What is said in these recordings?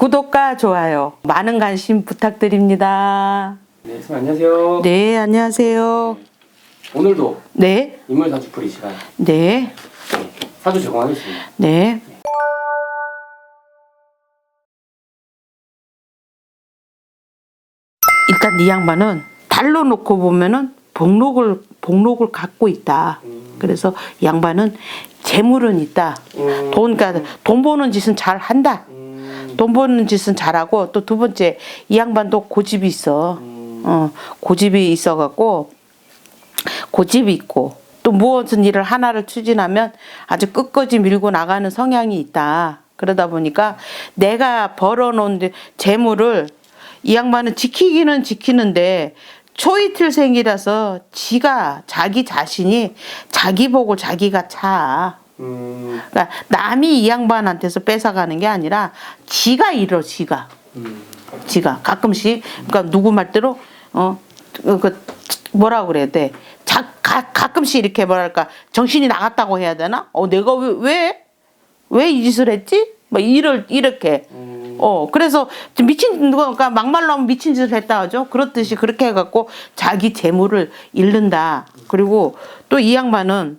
구독과 좋아요 많은 관심 부탁드립니다. 네, 선생님 안녕하세요. 네, 안녕하세요. 오늘도 네, 인물 사주풀이 시간 네, 사주 제공하겠습니다. 네. 일단 이 양반은 달로 놓고 보면은 복록을 복록을 갖고 있다. 그래서 이 양반은 재물은 있다. 음. 돈, 그러니까 돈 버는 짓은 잘 한다. 음, 돈 버는 짓은 잘하고 또 두 번째 이 양반도 고집이 있어. 음, 어, 고집이 있어갖고 고집이 있고 또 무엇은 일을 하나를 추진하면 아주 끝까지 밀고 나가는 성향이 있다. 그러다 보니까 내가 벌어놓은 재물을 이 양반은 지키기는 지키는데 초이틀생이라서 지가 자기 자신이 자기 보고 자기가 차. 음, 그러니까 남이 이 양반한테서 뺏어가는 게 아니라 지가 이러 지가. 음, 지가 가끔씩 그러니까 누구 말대로 어그 뭐라 그래야 돼. 자, 가, 가끔씩 이렇게 뭐랄까 정신이 나갔다고 해야 되나? 어 내가 왜 왜 이 짓을 했지? 뭐 이럴 이렇게 음, 어 그래서 좀 미친 그러니까 막말로 하면 미친 짓을 했다 하죠. 그렇듯이 그렇게 해갖고 자기 재물을 잃는다. 그리고 또 이 양반은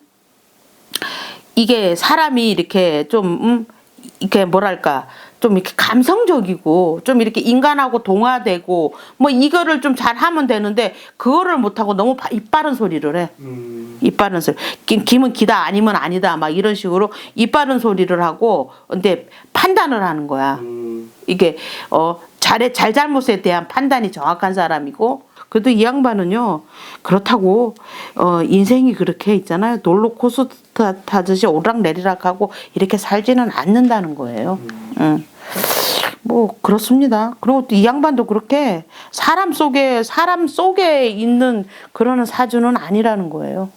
이게 사람이 이렇게 좀 음, 이렇게 뭐랄까 좀 이렇게 감성적이고 좀 이렇게 인간하고 동화되고 뭐 이거를 좀 잘하면 되는데 그거를 못하고 너무 바- 이빠른 소리를 해. 음, 이빠른 소리. 김, 김은 기다 아니면 아니다 막 이런 식으로 이빠른 소리를 하고 근데 판단을 하는 거야. 음, 이게 어 잘해 잘잘못에 대한 판단이 정확한 사람이고 그래도 이 양반은요 그렇다고 어 인생이 그렇게 있잖아요 놀러코스 타- 타듯이 오락내리락 하고 이렇게 살지는 않는다는 거예요. 응. 뭐 그렇습니다. 그리고 또 이 양반도 그렇게 사람 속에 사람 속에 있는 그런 사주는 아니라는 거예요.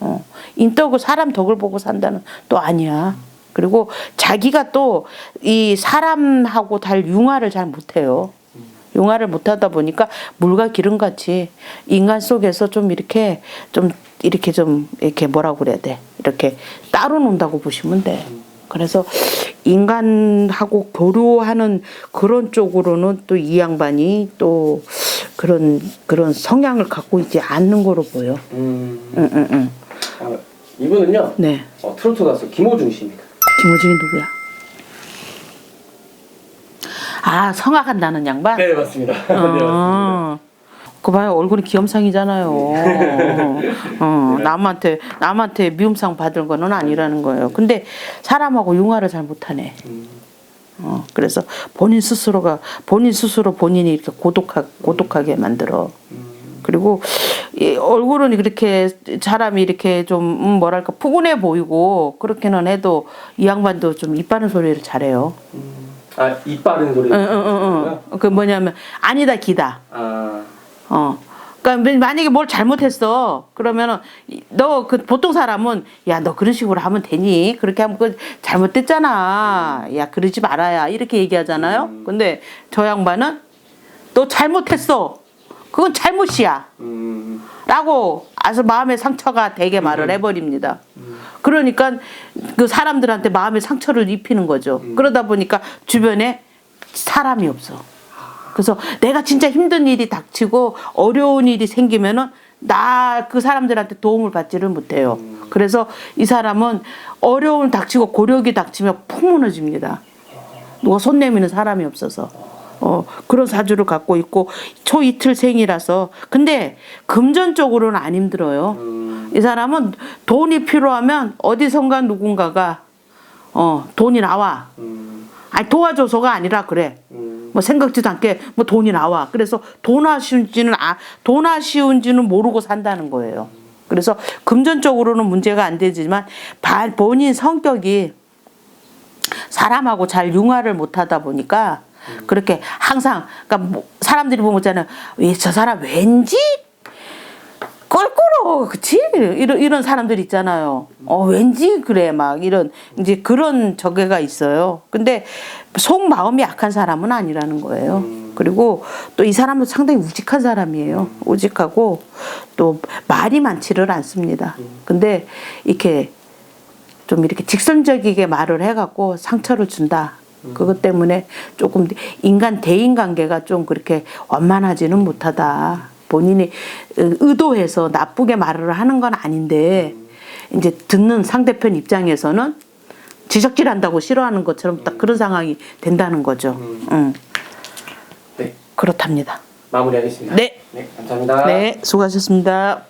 어, 인덕을 사람 덕을 보고 산다는 또 아니야. 그리고 자기가 또 이 사람하고 달 융화를 잘 못해요. 융화를 못하다 보니까 물과 기름 같이 인간 속에서 좀 이렇게 좀 이렇게 좀 이렇게 뭐라고 그래야 돼 이렇게 따로 논다고 보시면 돼. 그래서 인간하고 교류하는 그런 쪽으로는 또 이 양반이 또 그런 그런 성향을 갖고 있지 않는 거로 보여. 음. 응, 응, 응. 아, 이분은요 네. 어, 트로트 가수 김호중 씨입니다. 김호중이 누구야? 아 성악한다는 양반? 네 맞습니다. 네 맞습니다. 어. 그 봐요 얼굴이 귀염상이잖아요. 어, 남한테 남한테 미움상 받을 거는 아니라는 거예요. 근데 사람하고 융화를 잘 못하네. 음, 어, 그래서 본인 스스로가 본인 스스로 본인이 이렇게 고독하, 고독하게 만들어. 그리고 이 얼굴은 그렇게 사람이 이렇게 좀 음, 뭐랄까 푸근해 보이고 그렇게는 해도 이 양반도 좀 이빠른 소리를 잘해요. 아 이 빠른 소리. 응, 응, 응, 응. 그 뭐냐면 아니다 기다. 아, 어. 그러니까 만약에 뭘 잘못했어 그러면은 너 그 보통 사람은 야 너 그런 식으로 하면 되니 그렇게 하면 그 잘못됐잖아 야 그러지 말아야 이렇게 얘기하잖아요 근데 저 양반은 너 잘못했어 그건 잘못이야 음, 라고 아주 마음의 상처가 되게 말을 해버립니다. 그러니까 그 사람들한테 마음의 상처를 입히는 거죠. 그러다 보니까 주변에 사람이 없어. 그래서 내가 진짜 힘든 일이 닥치고 어려운 일이 생기면은 나 그 사람들한테 도움을 받지를 못해요. 그래서 이 사람은 어려움을 닥치고 고력이 닥치면 푹 무너집니다. 누가 손 내미는 사람이 없어서 어 그런 사주를 갖고 있고 초 이틀 생이라서 근데 금전적으로는 안 힘들어요. 음, 이 사람은 돈이 필요하면 어디선가 누군가가 어 돈이 나와. 음, 아니 도와줘서가 아니라 그래. 음, 뭐 생각지도 않게 뭐 돈이 나와. 그래서 돈 아쉬운지는 아, 돈 아쉬운지는 모르고 산다는 거예요. 그래서 금전적으로는 문제가 안 되지만 바- 본인 성격이 사람하고 잘 융화를 못 하다 보니까 그렇게 항상 그러니까 뭐 사람들이 보면 있잖아요. 왜저 사람 왠지 껄끄러워, 그치? 이런 이런 사람들 있잖아요. 어 왠지 그래 막 이런 이제 그런 저게가 있어요. 근데 속 마음이 약한 사람은 아니라는 거예요. 그리고 또 이 사람은 상당히 우직한 사람이에요. 우직하고 또 말이 많지를 않습니다. 근데 이렇게 좀 이렇게 직선적이게 말을 해갖고 상처를 준다. 그것 때문에 조금 인간 대인 관계가 좀 그렇게 원만하지는 못하다. 본인이 어, 의도해서 나쁘게 말을 하는 건 아닌데 이제 듣는 상대편 입장에서는 지적질한다고 싫어하는 것처럼 딱 그런 상황이 된다는 거죠. 응. 네. 그렇답니다. 마무리하겠습니다. 네. 네, 감사합니다. 네, 수고하셨습니다.